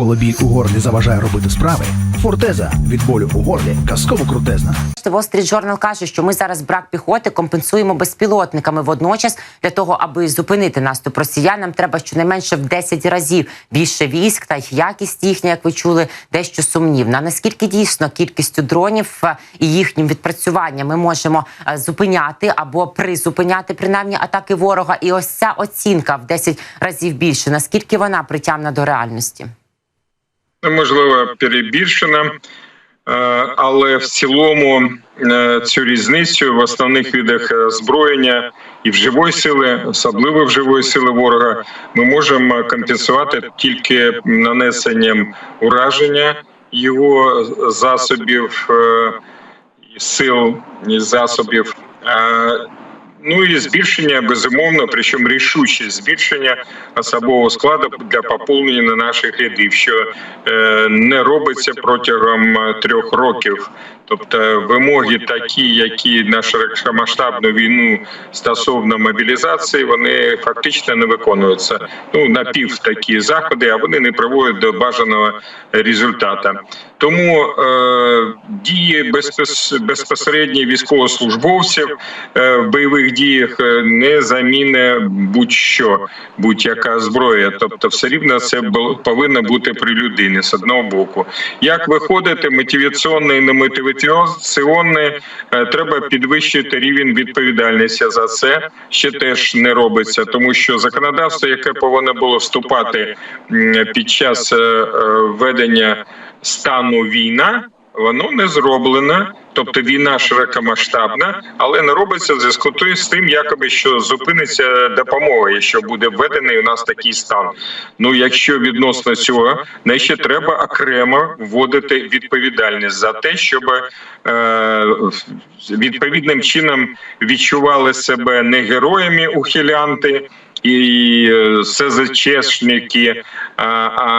Коли біль у горлі заважає робити справи, фортеза від болю у горлі казково крутезна. Wall Street Journal каже, що ми зараз брак піхоти компенсуємо безпілотниками. Водночас, для того, аби зупинити наступ росіян, нам треба щонайменше в 10 разів більше військ, та й якість їхня, як ви чули, дещо сумнівна. Наскільки дійсно кількістю дронів е, і їхнім відпрацюванням ми можемо е, зупиняти або призупиняти принаймні атаки ворога? І ось ця оцінка в 10 разів більше. Наскільки вона притямна до реальності? Можливо перебільшена, е, але в цілому е, цю різницю в основних видах е, зброєння і в живої сили, особливо в живої сили ворога, ми можемо компенсувати тільки нанесенням ураження його засобів сил і засобів. Ну і збільшення безумовно, причому рішуче збільшення особового складу для поповнення наших рядів, що е, не робиться протягом е, трьох років. Тобто вимоги такі, які на широкомасштабну війну стосовно мобілізації, вони фактично не виконуються. Ну напів такі заходи, а вони не приводять до бажаного результату. Тому е, дії безпос- безпосередньо військовослужбовців е, в бойових діях е, не заміне будь-що, будь-яка зброя. Тобто, все рівно це бу- повинно бути при людині з одного боку. Як виходити мотиваційне і немотиваційне, е, треба підвищити рівень відповідальності за це. Ще теж не робиться, тому що законодавство, яке повинно було вступати під час е, е, введення стану війна. Воно не зроблено, тобто війна широкомасштабна, але не робиться в зв'язку з тим, якоби що зупиниться допомога, якщо буде введений у нас такий стан. Ну якщо відносно цього, не ще треба окремо вводити відповідальність за те, щоб е, відповідним чином відчували себе не героями ухилянти. І е, СЗЧшники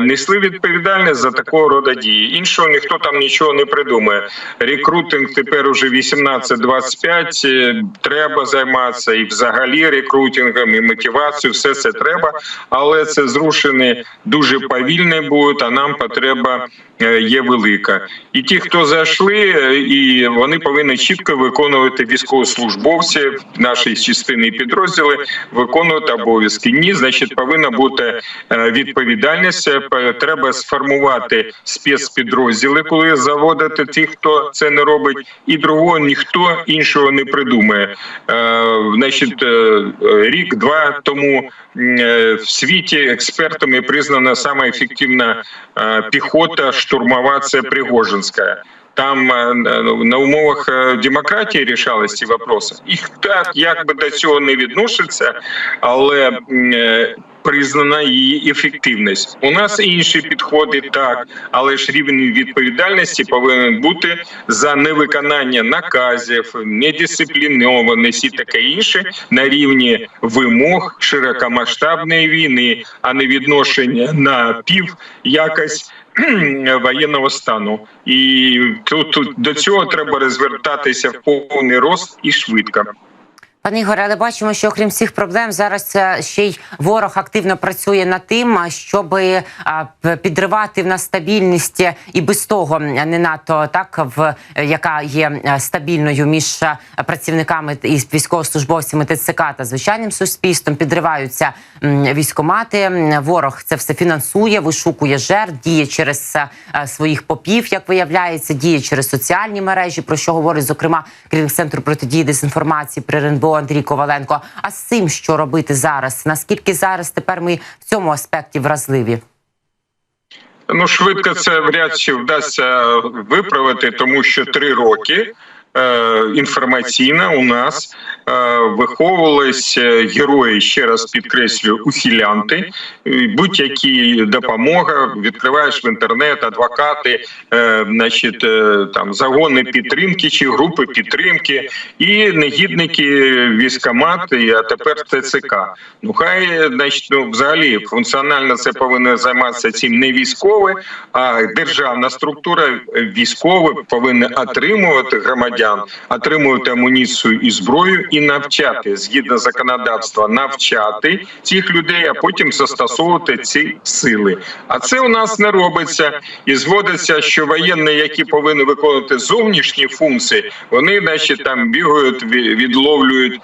несли відповідальність за такого роду дії. Іншого ніхто там нічого не придумає. Рекрутинг тепер уже 18-25, е, Треба займатися і взагалі рекрутингом, і мотивацією. Все це треба, але це зрушені дуже повільно будуть. А нам потреба є велика. І ті, хто зайшли, е, і вони повинні чітко виконувати військовослужбовці нашої частини і підрозділи, виконувати обов'язки. Ні, значить, повинна бути е, відповідальність. Е, Треба сформувати спецпідрозділи, коли заводити тих, хто це не робить, і другого ніхто іншого не придумає. Е, Значить, е, рік-два тому е, в світі експертами признана сама ефективна е, піхота штурмова це Пригожинська. Там е, на умовах е, демократії рішались ці вопроси. І так як би до цього не відноситься, але е, признана її ефективність. У нас інші підходи так, але ж рівень відповідальності повинен бути за невиконання наказів, недисциплінованість і таке інше на рівні вимог широкомасштабної війни, а не відношення на пів якось. Воєнного стану, і тут, тут до цього треба розвертатися в повний рост і швидко. Пане Ігоре, але бачимо, що окрім всіх проблем зараз е, ще й ворог активно працює над тим, щоб підривати в нас стабільність е, і без того не надто так в е, яка є е, стабільною між е, працівниками і військовослужбовцями ТЦК та звичайним суспільством. Підриваються військомати. Ворог це все фінансує, вишукує жертв, діє через е, своїх попів, як виявляється, діє через соціальні мережі, про що говорить зокрема керівник центру протидії дезінформації при РНБО Андрій Коваленко. А з цим що робити зараз? Наскільки зараз тепер ми в цьому аспекті вразливі? Ну швидко це вряд чи вдасться виправити, тому що три роки. Е, Інформаційно у нас е, виховувались герої, ще раз підкреслюю, ухилянти. Будь-які допомога відкриваєш в інтернет, адвокати, е, значить, там загони підтримки чи групи підтримки, і негідники військомат, а тепер ТЦК. Ну хай значить, ну, взагалі функціонально це повинно займатися цим не військове, а державна структура. Військові повинні отримувати громадян громадян отримувати амуніцію і зброю і навчати згідно законодавства, навчати цих людей, а потім застосовувати ці сили. А це у нас не робиться і зводиться, що воєнні, які повинні виконувати зовнішні функції, вони значить, там бігають, відловлюють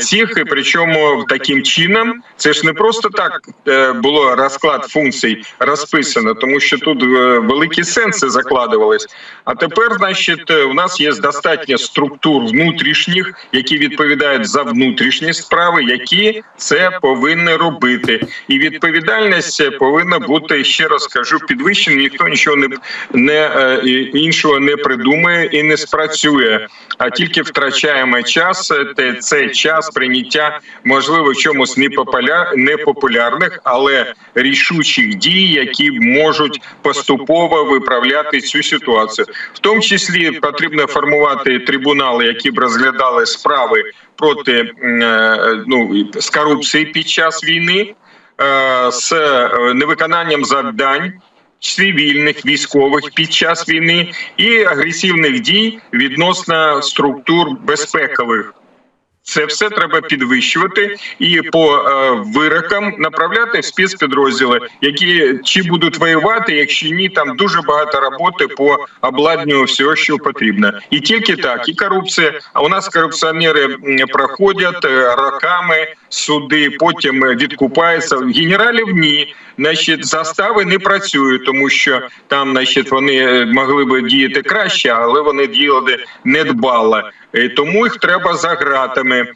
цих, і причому таким чином це ж не просто так е, було розклад функцій розписано, тому що тут е, великі сенси закладувались. А тепер, значить, е, у нас є достатньо структур внутрішніх, які відповідають за внутрішні справи, які це повинні робити. І відповідальність повинна бути ще раз кажу, підвищена. Ніхто нічого не, не е, іншого не придумає і не спрацює, а тільки втрачаємо час. те- Цей час прийняття можливо в чомусь непопуля- непопулярних, але рішучих дій, які можуть поступово виправляти цю ситуацію. В тому числі потрібно формувати трибунали, які б розглядали справи проти е, ну з корупції під час війни, е, з е, невиконанням завдань. Цивільних військових під час війни і агресивних дій відносно структур безпекових це все треба підвищувати і по е, вирокам направляти в спецпідрозділи, які чи будуть воювати, якщо ні, там дуже багато роботи по обладнанню всього, що потрібно, і тільки так, і корупція. А у нас корупціонери проходять е, роками суди, потім відкупаються. Генералів ні. Значить, застави не працюють, тому що там, значить, вони е, могли би діяти краще, але вони діяли недбало. Е, Тому їх треба за ґратами. Е,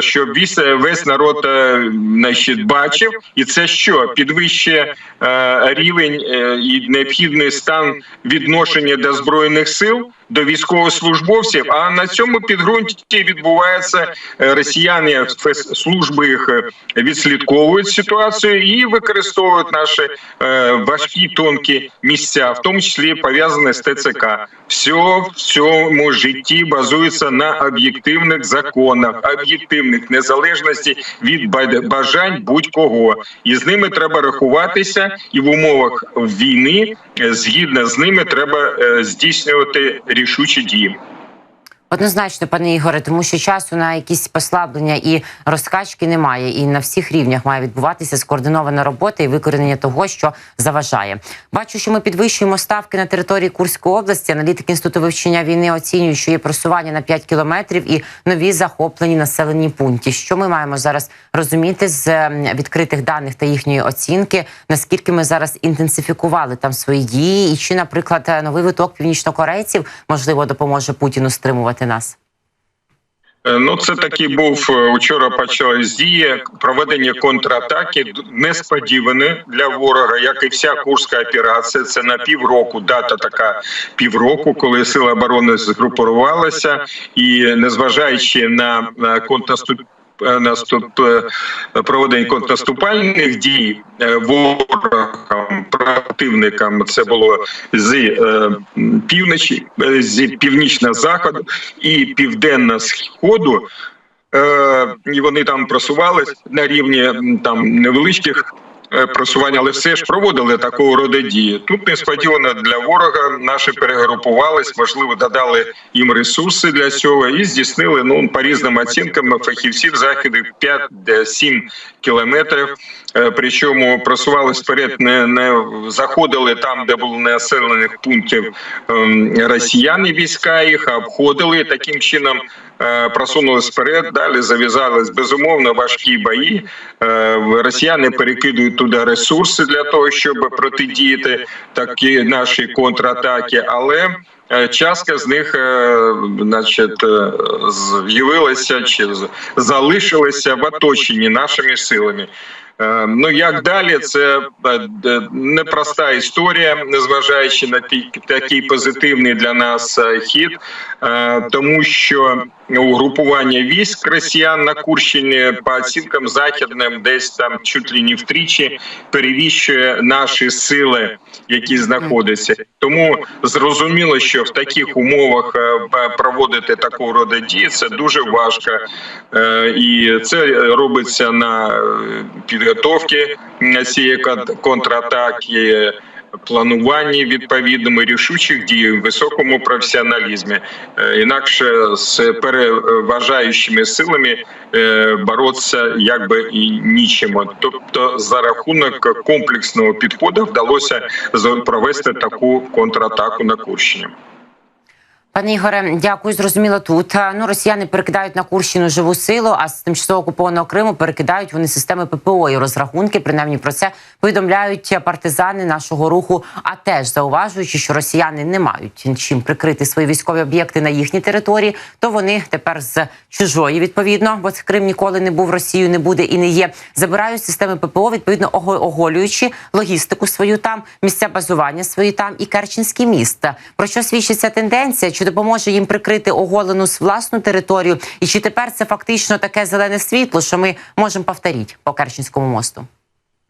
Щоб весь, весь народ е, значить, бачив, і це що підвищує е, рівень е, і необхідний стан відношення до збройних сил, до військовослужбовців. А на цьому підґрунті відбувається е, росіяни служби їх е, відслідковують ситуацію і використовують наші е, важкі тонкі місця, в тому числі пов'язані з ТЦК. Все в цьому житті базується на об'єктивних законах, об'єктивних незалежності від бажань будь-кого, і з ними треба рахуватися, і в умовах війни е, згідно з ними треба е, здійснювати рішучі дії. Однозначно, пане Ігоре, тому що часу на якісь послаблення і розкачки немає, і на всіх рівнях має відбуватися скоординована робота і викорінення того, що заважає. Бачу, що ми підвищуємо ставки на території Курської області. Аналітики інституту вивчення війни оцінюють, що є просування на 5 кілометрів і нові захоплені населені пункти. Що ми маємо зараз розуміти з ем, відкритих даних та їхньої оцінки? Наскільки ми зараз інтенсифікували там свої дії, і чи, наприклад, е, новий виток північнокорейців можливо допоможе Путіну стримувати нас? Е, Ну, це такий був е, учора. Почалась дія проведення контратаки несподіване для ворога, як і вся курська операція. Це на півроку. Дата така півроку, коли сили оборони згрупувалися, і незважаючи на контрнаступ. Е, Наступ е, проведення контрнаступальних дій е, ворогам противникам це було з півночі, з північного заходу і південно сходу. І вони там просувались на рівні там невеличких е, просувань, але все ж проводили такого роду дії. Тут несподівано для ворога наші перегрупувались, можливо, додали їм ресурси для цього і здійснили ну по різним оцінкам фахівців західних 5-7 кілометрів. Е, Причому просувались вперед, не, не заходили там, де було населених пунктів ем, росіяни війська їх, обходили таким чином. е, Просунулись вперед, далі зав'язались безумовно важкі бої. Е, Росіяни перекидують туди ресурси для того, щоб протидіяти такі наші контратаки, але частка з них, значить, з'явилася чи залишилася в оточенні нашими силами. Е, Ну як далі, це е, непроста історія, незважаючи на такий позитивний для нас е, хід, тому що угрупування військ росіян на Курщині по оцінкам західним, десь там чуть ли не втричі перевіщує наші сили, які знаходяться. Тому зрозуміло, що в таких умовах е, проводити такого роду дії це дуже важко, Е, і це робиться на е, підготовки цієї кон- контратаки. Плануванні відповідному рішучих дій, високому професіоналізмі. Е, Інакше з переважаючими силами е, боротися якби і нічим. Тобто, за рахунок комплексного підходу вдалося провести таку контратаку на Курщині. Пане Ігоре, дякую. Зрозуміло тут. Ну, росіяни перекидають на Курщину живу силу, а з тимчасово окупованого Криму перекидають вони системи ППО і розрахунки. Принаймні про це повідомляють партизани нашого руху. А теж зауважуючи, що росіяни не мають чим прикрити свої військові об'єкти на їхній території, то вони тепер з чужої відповідно, бо Крим ніколи не був Росією, не буде і не є. Забирають системи ППО, відповідно оголюючи логістику свою там, місця базування свої там і Керченський міст. Про що свідчить ця тенденція? Допоможе їм прикрити оголену власну територію? І чи тепер це фактично таке зелене світло, що ми можемо повторити по Керченському мосту?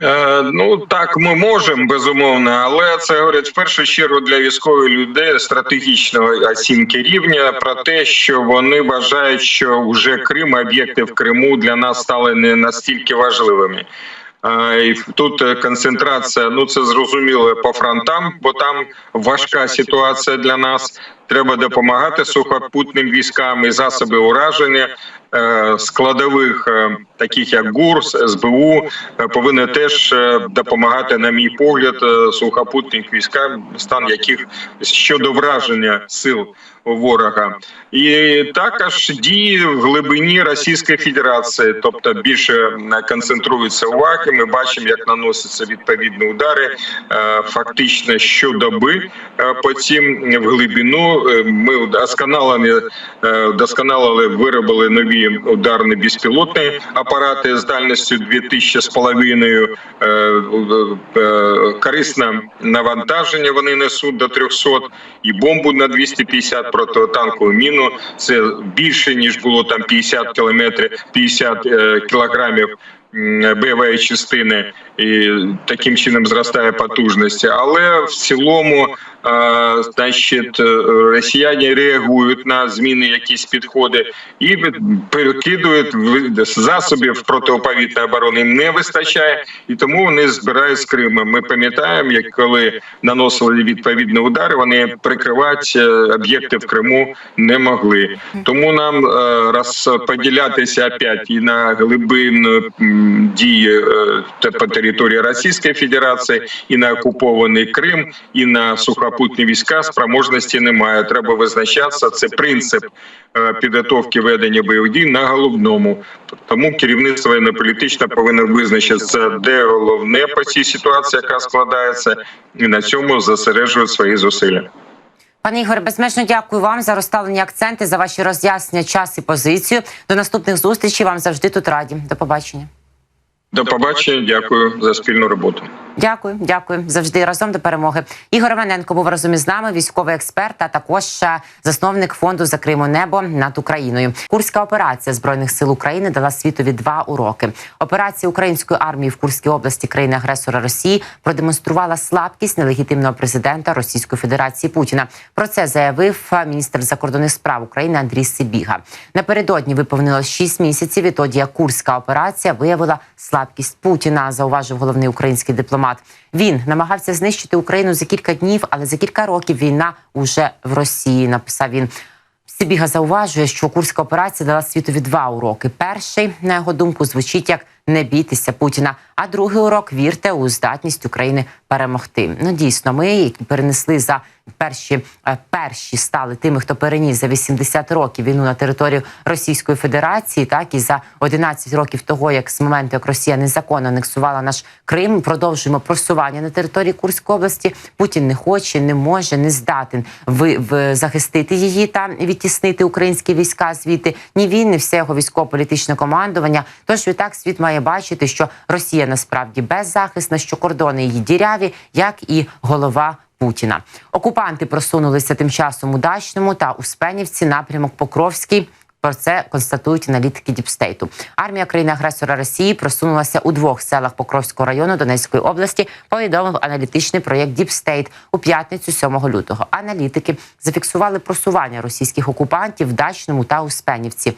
Е, ну так, ми можемо безумовно, але це говорять в першу чергу для військових людей стратегічного оцінки рівня про те, що вони вважають, що вже Крим, об'єкти в Криму для нас стали не настільки важливими. Тут е, концентрація, ну це зрозуміло по фронтам, бо там важка ситуація для нас. Треба допомагати сухопутним військам і засоби ураження е, складових, е, таких як ГУР, СБУ, повинні теж е, допомагати, на мій погляд, е, сухопутним військам, стан яких щодо враження сил ворога, і також дії в глибині Російської Федерації, тобто більше концентрується уваги. Ми бачимо, як наносяться відповідні удари, е, фактично щодоби по цим в глибину. Ми вдосконалені, е, вдосконалили, виробили нові ударні безпілотні з дальністю 2000 з половиною. Е, е, Корисне навантаження вони несуть до 300 і бомбу на 250 протитанкову міну. Це більше ніж було там 50 кілометрів, 50 е, кілограмів бойової частини, і таким чином зростає потужність. Але в цілому, е, значить, е, росіяни реагують на зміни, якісь підходи і перекидують засобів протиповітряної оборони. Їм не вистачає, і тому вони збирають з Криму. Ми пам'ятаємо, як коли наносили відповідні удари, вони прикривати е, об'єкти в Криму не могли. Тому нам розподілятися опять і на глибинну м, дії е, по території Російської Федерації, і на окупований Крим, і на сухопутні війська спроможності немає. Треба визначатися. Це принцип е, підготовки ведення бойових дій на головному. Тому керівництво воєнно-політичне повинно визначитися, де головне по цій ситуації, яка складається, і на цьому зосереджують свої зусилля. Пане Ігоре, безмежно дякую вам за розставлені акценти, за ваші роз'яснення, час і позицію. До наступних зустрічей. Вам завжди тут раді. До побачення. До побачення, дякую за спільну роботу. Дякую, дякую. Завжди разом до перемоги. Ігор Іваненко був разом із нами, військовий експерт, а також е, засновник фонду Закримо небо над Україною. Курська операція збройних сил України дала світові два уроки. Операція української армії в Курській області країни-агресора Росії продемонструвала слабкість нелегітимного президента Російської Федерації Путіна. Про це заявив е, міністр закордонних справ України Андрій Сибіга. Напередодні виповнилось 6 місяців відтоді, як Курська операція виявила слабкість Путіна. Зауважив головний український дипломат. Він намагався знищити Україну за кілька днів, але за кілька років війна уже в Росії. Написав він. Сибіга зауважує, що курська операція дала світові два уроки. Перший, на його думку, звучить як не бійтеся Путіна. А другий урок вірте у здатність України перемогти. Ну дійсно, ми які перенесли за перші е, перші стали тими, хто переніс за 80 років війну на територію Російської Федерації, так і за 11 років того, як з моменту як Росія незаконно анексувала наш Крим, продовжуємо просування на території Курської області. Путін не хоче, не може, не здатен ви, в, захистити її та відтіснити українські війська звідти. Ні він, ні все його військово-політичне командування. Тож відтак світ має бачити, що Росія насправді беззахисна, що кордони її діряві, як і голова. Путіна окупанти просунулися тим часом у Дачному та Успенівці напрямок Покровський. Про це констатують аналітики Діпстейту. Армія країни-агресора Росії просунулася у двох селах Покровського району Донецької області. Повідомив аналітичний проєкт Діпстейт у п'ятницю 7 лютого. Аналітики зафіксували просування російських окупантів в Дачному та Успенівці.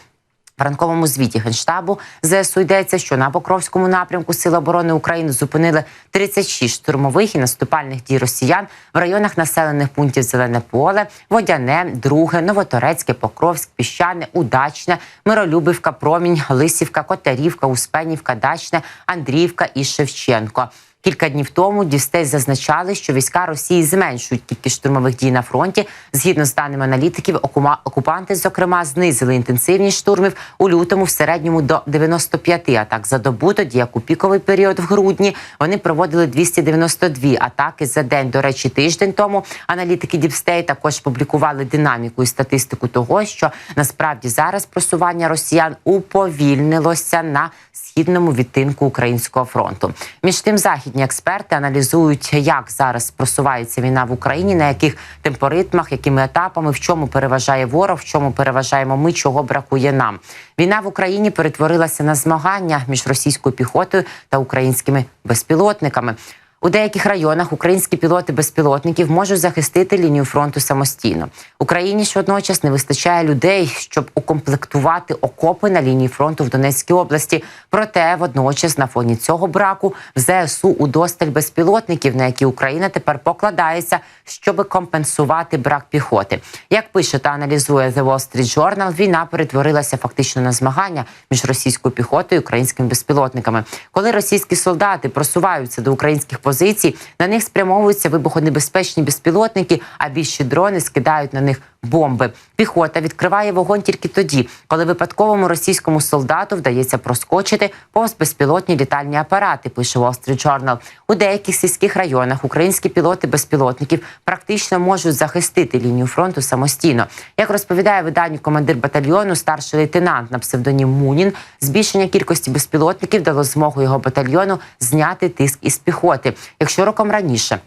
В ранковому звіті генштабу ЗСУ йдеться, що на Покровському напрямку Сили оборони України зупинили 36 штурмових і наступальних дій росіян в районах населених пунктів Зелене Поле, Водяне, Друге, Новоторецьке, Покровськ, Піщане, Удачне, Миролюбівка, Промінь, Лисівка, Котарівка, Успенівка, Дачне, Андріївка і Шевченко. Кілька днів тому дістей зазначали, що війська Росії зменшують кількість штурмових дій на фронті. Згідно з даними аналітиків, окупанти, зокрема, знизили інтенсивність штурмів у лютому в середньому до 95 атак за добу. Тоді як у піковий період в грудні вони проводили 292 атаки за день. До речі, тиждень тому аналітики Діпстей також публікували динаміку і статистику того, що насправді зараз просування росіян уповільнилося на східному відтинку українського фронту. Між тим, західні експерти аналізують, як зараз просувається війна в Україні, на яких темпоритмах, якими етапами, в чому переважає ворог, в чому переважаємо ми, чого бракує нам. Війна в Україні перетворилася на змагання між російською піхотою та українськими безпілотниками. У деяких районах українські пілоти безпілотників можуть захистити лінію фронту самостійно. Україні ж водночас не вистачає людей, щоб укомплектувати окопи на лінії фронту в Донецькій області. Проте водночас на фоні цього браку в ЗСУ удосталь безпілотників, на які Україна тепер покладається, щоб компенсувати брак піхоти. Як пише та аналізує The Wall Street Journal, війна перетворилася фактично на змагання між російською піхотою і українськими безпілотниками. Коли російські солдати просуваються до українських позицій, на них спрямовуються вибухонебезпечні безпілотники, а більші дрони скидають на них бомби. Піхота відкриває вогонь тільки тоді, коли випадковому російському солдату вдається проскочити повз безпілотні літальні апарати. Пише Wall Street Journal. У деяких сільських районах українські пілоти безпілотників практично можуть захистити лінію фронту самостійно. Як розповідає виданню командир батальйону, старший лейтенант на псевдонім Мунін, збільшення кількості безпілотників дало змогу його батальйону зняти тиск із піхоти. Якщо роком раніше.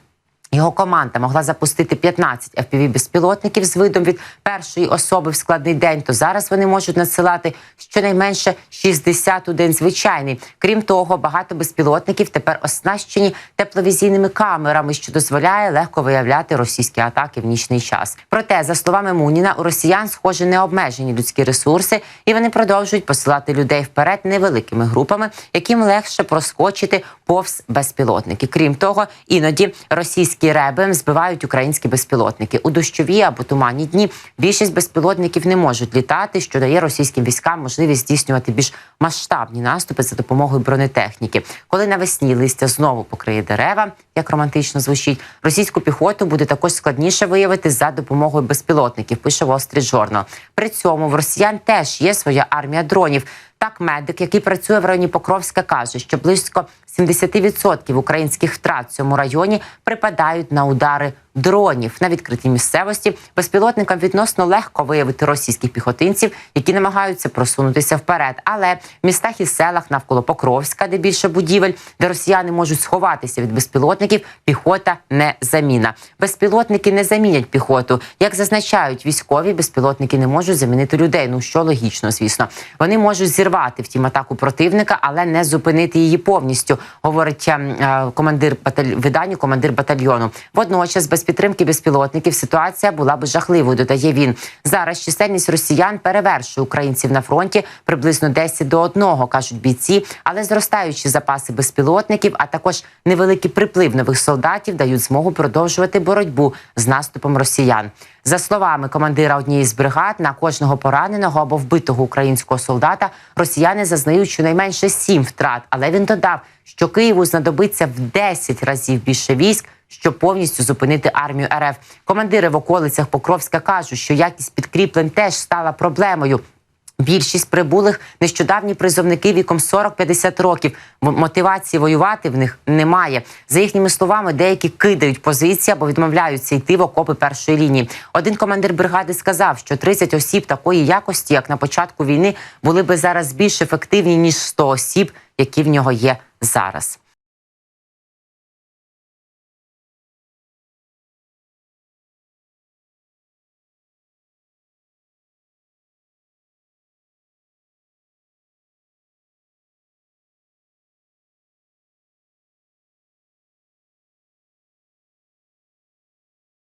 Його команда могла запустити 15 fpv безпілотників з видом від першої особи в складний день. То зараз вони можуть надсилати щонайменше 60 у день звичайний. Крім того, багато безпілотників тепер оснащені тепловізійними камерами, що дозволяє легко виявляти російські атаки в нічний час. Проте, за словами Муніна, у росіян схоже не обмежені людські ресурси, і вони продовжують посилати людей вперед невеликими групами, яким легше проскочити повз безпілотники. Крім того, іноді російські реби збивають українські безпілотники у дощові або туманні дні. Більшість безпілотників не можуть літати, що дає російським військам можливість здійснювати більш масштабні наступи за допомогою бронетехніки. Коли навесні листя знову покриє дерева, як романтично звучить, російську піхоту буде також складніше виявити за допомогою безпілотників. Пише Wall Street Journal. При цьому в росіян теж є своя армія дронів. Так, медик, який працює в районі Покровська, каже, що близько 70% українських втрат в цьому районі припадають на удари дронів на відкритій місцевості. Безпілотникам відносно легко виявити російських піхотинців, які намагаються просунутися вперед. Але в містах і селах навколо Покровська, де більше будівель, де росіяни можуть сховатися від безпілотників, піхота не заміна. Безпілотники не замінять піхоту. Як зазначають військові, безпілотники не можуть замінити людей. Ну що логічно, звісно, вони можуть зірвати втім атаку противника, але не зупинити її повністю. Говорить е, командир баталь... командир батальйону. Водночас, без підтримки безпілотників, ситуація була б жахливою. Додає він зараз. Чисельність росіян перевершує українців на фронті приблизно 10 до 1, кажуть бійці, але зростаючі запаси безпілотників, а також невеликий приплив нових солдатів дають змогу продовжувати боротьбу з наступом росіян. За словами командира однієї з бригад, на кожного пораненого або вбитого українського солдата росіяни зазнають щонайменше сім втрат. Але він додав, що Києву знадобиться в 10 разів більше військ, щоб повністю зупинити армію РФ. Командири в околицях Покровська кажуть, що якість підкріплень теж стала проблемою. Більшість прибулих нещодавні призовники віком 40-50 років. Мотивації воювати в них немає. За їхніми словами, деякі кидають позиції або відмовляються йти в окопи першої лінії. Один командир бригади сказав, що 30 осіб такої якості, як на початку війни, були би зараз більш ефективні ніж 100 осіб, які в нього є зараз.